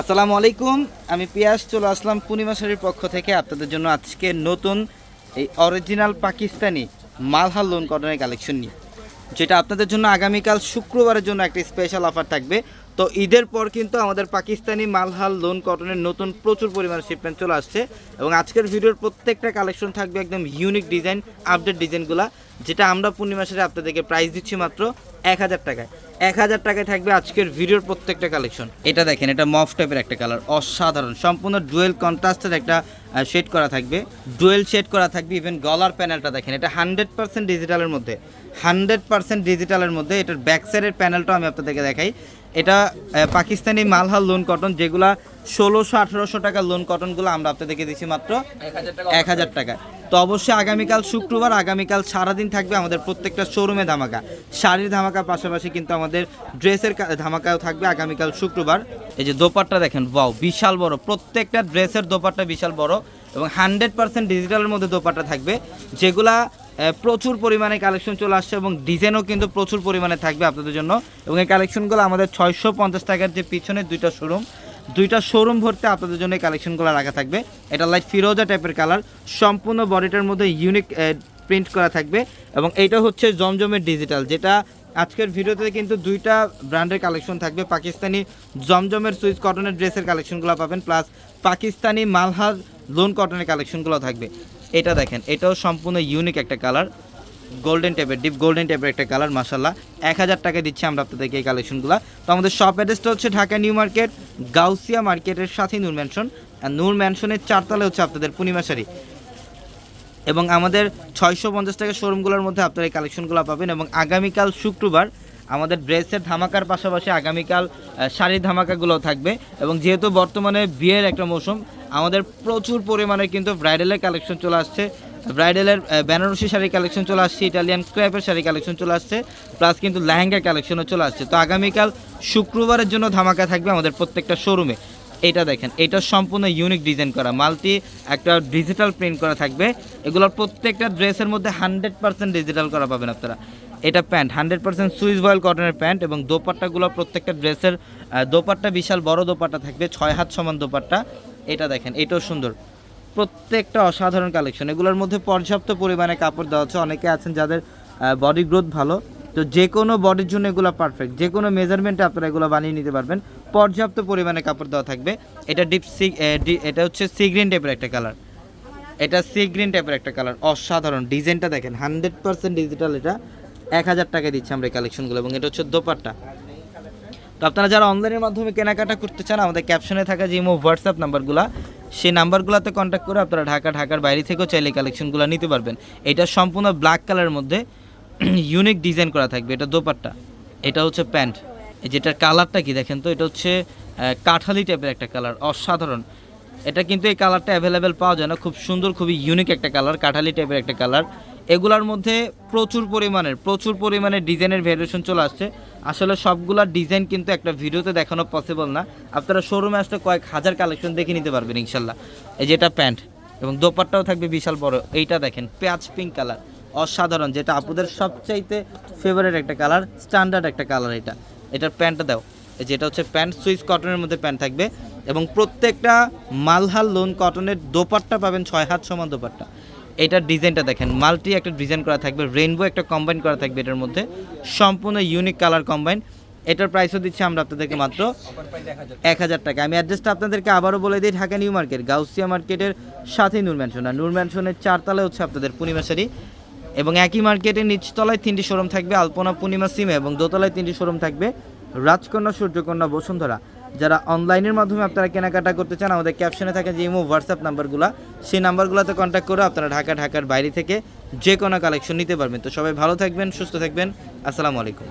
আসসালামু আলাইকুম, আমি পিয়াস, চলে আসলাম পূর্ণিমা শাড়ির পক্ষ থেকে আপনাদের জন্য আজকে নতুন এই অরিজিনাল পাকিস্তানি মালহাল লোন কটনের কালেকশন নিয়ে। যেটা আপনাদের জন্য আগামীকাল শুক্রবারের জন্য একটা স্পেশাল অফার থাকবে। তো ঈদের পর কিন্তু আমাদের পাকিস্তানি মালহাল লোন কটনের নতুন প্রচুর পরিমাণে শিপমেন্ট চলে আসছে এবং আজকের ভিডিওর প্রত্যেকটা কালেকশন থাকবে একদম ইউনিক ডিজাইন আপডেট ডিজাইনগুলো যেটা আমরা পূর্ণিমা আপনাদেরকে প্রাইস দিচ্ছি মাত্র এক হাজার টাকায়। এক হাজার টাকায় থাকবে আজকের ভিডিওর প্রত্যেকটা কালেকশন এটা দেখেন, এটা মফ টাইপের একটা কালার অসাধারণ, সম্পূর্ণ ডুয়েল কন্ট্রাস্টের একটা শেড করা থাকবে ডুয়েল শেড করা থাকবে ইভেন গলার প্যানেলটা দেখেন এটা হান্ড্রেড পার্সেন্ট ডিজিটালের মধ্যে। হান্ড্রেড পার্সেন্ট ডিজিটালের মধ্যে এটার ব্যাক সাইডের প্যানেলটাও আমি আপনাদেরকে দেখাই। এটা পাকিস্তানি মালহাল লোন কটন যেগুলা ষোলোশো আঠেরোশো টাকার লোন কটনগুলো আমরা আপনাদেরকে দিচ্ছি মাত্র এক হাজার টাকায় তো অবশ্যই আগামীকাল শুক্রবার, আগামীকাল সারাদিন থাকবে আমাদের প্রত্যেকটা শোরুমে ধামাকা। শাড়ির ধামাকার পাশাপাশি কিন্তু আমাদের ড্রেসের ধামাকাও থাকবে আগামীকাল শুক্রবার। এই যে দোপাট্টা দেখেন বাও বিশাল বড়। প্রত্যেকটা ড্রেসের দোপাট্টা বিশাল বড় এবং হান্ড্রেড পার্সেন্ট ডিজিটালের মধ্যে দোপাট্টা থাকবে। যেগুলা প্রচুর পরিমাণে কালেকশন চলে আসছে এবং ডিজাইনও কিন্তু প্রচুর পরিমাণে থাকবে আপনাদের জন্য। এবং এই কালেকশনগুলো আমাদের ছয়শো পঞ্চাশ টাকার যে পিছনে দুইটা শোরুম দুইটা শোরুম ভর্তি আপনাদের জন্য কালেকশনগুলো রাখা থাকবে। এটা লাইট ফিরোজা টাইপের কালার সম্পূর্ণ বডিটার মধ্যে ইউনিক প্রিন্ট করা থাকবে এবং এইটা হচ্ছে জমজমের ডিজিটাল যেটা আজকের ভিডিওতে কিন্তু দুইটা ব্র্যান্ডের কালেকশন থাকবে। পাকিস্তানি জমজমের সুইচ কটনের ড্রেসের কালেকশনগুলো পাবেন প্লাস পাকিস্তানি মালহার লোন কটনের কালেকশনগুলো থাকবে। এটা দেখেন, এটাও সম্পূর্ণ ইউনিক একটা কালার গোল্ডেন টাইপের ডিপ গোল্ডেন টাইপের একটা কালার মাসাল্লাহ এক হাজার টাকা দিচ্ছি আমরা আপনাদেরকে এই কালেকশনগুলো তো আমাদের শপ অ্যাড্রেসটা হচ্ছে ঢাকা নিউ মার্কেট, গাউসিয়া মার্কেটের সাথে নূর ম্যানশন আর নূর ম্যানশনের চারতলে হচ্ছে আপনাদের পূর্ণিমা শাড়ি। এবং আমাদের ছয়শো পঞ্চাশ টাকা শোরুমগুলোর মধ্যে আপনারা এই কালেকশনগুলো পাবেন। এবং আগামীকাল শুক্রবার আমাদের ড্রেসের ধামাকার পাশাপাশি আগামীকাল শাড়ির ধামাকাগুলো থাকবে। এবং যেহেতু বর্তমানে বিয়ের একটা মৌসুম, আমাদের প্রচুর পরিমাণে কিন্তু ব্রাইডালের কালেকশন চলে আসছে। ব্রাইডালের বেনারসি শাড়ির কালেকশন চলে আসছে, ইটালিয়ান ক্র্যাপের শাড়ি কালেকশন চলে আসছে প্লাস কিন্তু লেহেঙ্গার কালেকশনও চলে আসছে। তো আগামীকাল শুক্রবারের জন্য ধামাকা থাকবে আমাদের প্রত্যেকটা শোরুমে এটা দেখেন, এটা সম্পূর্ণ ইউনিক ডিজাইন করা, মাল্টি একটা ডিজিটাল প্রিন্ট করা থাকবে। এগুলোর প্রত্যেকটা ড্রেসের মধ্যে হান্ড্রেড পার্সেন্ট ডিজিটাল করা পাবেন আপনারা। এটা pant hundred percent Swiss voile কটনের প্যান্ট এবং দোপাট্টাগুলো প্রত্যেকটা ড্রেসের দোপাট্টা বিশাল বড় দোপাট্টা থাকবে, ছয় হাত সমান দোপাট্টা। এটা দেখেন, এটাও সুন্দর। প্রত্যেকটা অসাধারণ কালেকশন এগুলোর মধ্যে পর্যাপ্ত পরিমাণে কাপড় দেওয়া হচ্ছে অনেকে আছেন যাদের বডি গ্রোথ ভালো। তো যে কোনো বডির জন্য এগুলো পারফেক্ট যে কোনো মেজারমেন্টে আপনারা এগুলো বানিয়ে নিতে পারবেন। পর্যাপ্ত পরিমাণে কাপড় দেওয়া থাকবে। এটা ডিপ সি এটা হচ্ছে সি গ্রিন টাইপের একটা কালার এটা সি গ্রিন টাইপের একটা কালার অসাধারণ। ডিজাইনটা দেখেন। হান্ড্রেড পার্সেন্ট ডিজিটাল এটা। এক হাজার টাকা দিচ্ছে আমরা এই কালেকশনগুলো এবং এটা হচ্ছে দোপাট্টা। তো আপনারা যারা অনলাইনের মাধ্যমে কেনাকাটা করতে চান, আমাদের ক্যাপশনে থাকা যে ইমো হোয়াটসঅ্যাপ নাম্বারগুলো সেই নাম্বারগুলোতে কন্ট্যাক্ট করে আপনারা ঢাকা, ঢাকার বাইরে থেকেও চাইলে কালেকশনগুলো নিতে পারবেন। এটা সম্পূর্ণ ব্ল্যাক কালারের মধ্যে ইউনিক ডিজাইন করা থাকবে। এটা দোপাট্টা। এটা হচ্ছে প্যান্ট। যেটার কালারটা কি দেখেন তো? এটা হচ্ছে কাঠালি টাইপের একটা কালার অসাধারণ। এটা কিন্তু এই কালারটা অ্যাভেলেবেল পাওয়া যায় না। খুব সুন্দর, খুবই ইউনিক একটা কালার কাঠালি টাইপের একটা কালার এগুলার মধ্যে প্রচুর পরিমাণের, প্রচুর পরিমাণে ডিজাইনের ভ্যারিয়েশন চলে আসছে। আসলে সবগুলা ডিজাইন কিন্তু একটা ভিডিওতে দেখানো পসিবল না। আপনারা শোরুমে আসলে কয়েক হাজার কালেকশন দেখে নিতে পারবেন ইনশাল্লাহ। এই যেটা প্যান্ট এবং দোপাট্টাও থাকবে বিশাল বড়। এইটা দেখেন, পেঁয়াজ পিঙ্ক কালার অসাধারণ। যেটা আপুদের সবচাইতে ফেভারেট একটা কালার স্ট্যান্ডার্ড একটা কালার এটা। এটার প্যান্টটা দাও। যেটা হচ্ছে প্যান্ট সুইচ কটনের মধ্যে প্যান্ট থাকবে। এবং প্রত্যেকটা মালহাল লোন কটনের দোপাট্টা পাবেন ছয় হাত সমান দোপাট্টা। এটার ডিজাইনটা দেখেন, মাল্টি একটা ডিজাইন করা থাকবে রেইনবো একটা কম্বাইন করা থাকবে এটার মধ্যে, সম্পূর্ণ ইউনিক কালার কম্বাইন এটার প্রাইসও দিচ্ছি আমরা আপনাদেরকে মাত্র এক হাজার টাকা। আমি অ্যাড্রেসটা আপনাদেরকে আবারও বলে দিই, ঢাকা নিউ মার্কেট, গাউসিয়া মার্কেটের সাথেই নূর ম্যানশন। আর নূর ম্যানশনের চারতলায় হচ্ছে আপনাদের পূর্ণিমাশারি এবং একই মার্কেটের নিচতলায় তিনটি শোরুম থাকবে, আলপনা, পূর্ণিমা, সিমে এবং দোতলায় তিনটি শোরুম থাকবে, রাজকন্যা, সূর্যকন্যা, বসুন্ধরা। যারা অনলাইনের মাধ্যমে আপনারা কেনাকাটা করতে চান, আমাদের ক্যাপশনে থাকে যে ইমো হোয়াটসঅ্যাপ নাম্বারগুলো, সেই নাম্বারগুলোতে কন্ট্যাক্ট করে আপনারা ঢাকা, ঢাকার বাইরে থেকে যে কোনো কালেকশন নিতে পারবেন। তো সবাই ভালো থাকবেন, সুস্থ থাকবেন। আসসালামু আলাইকুম।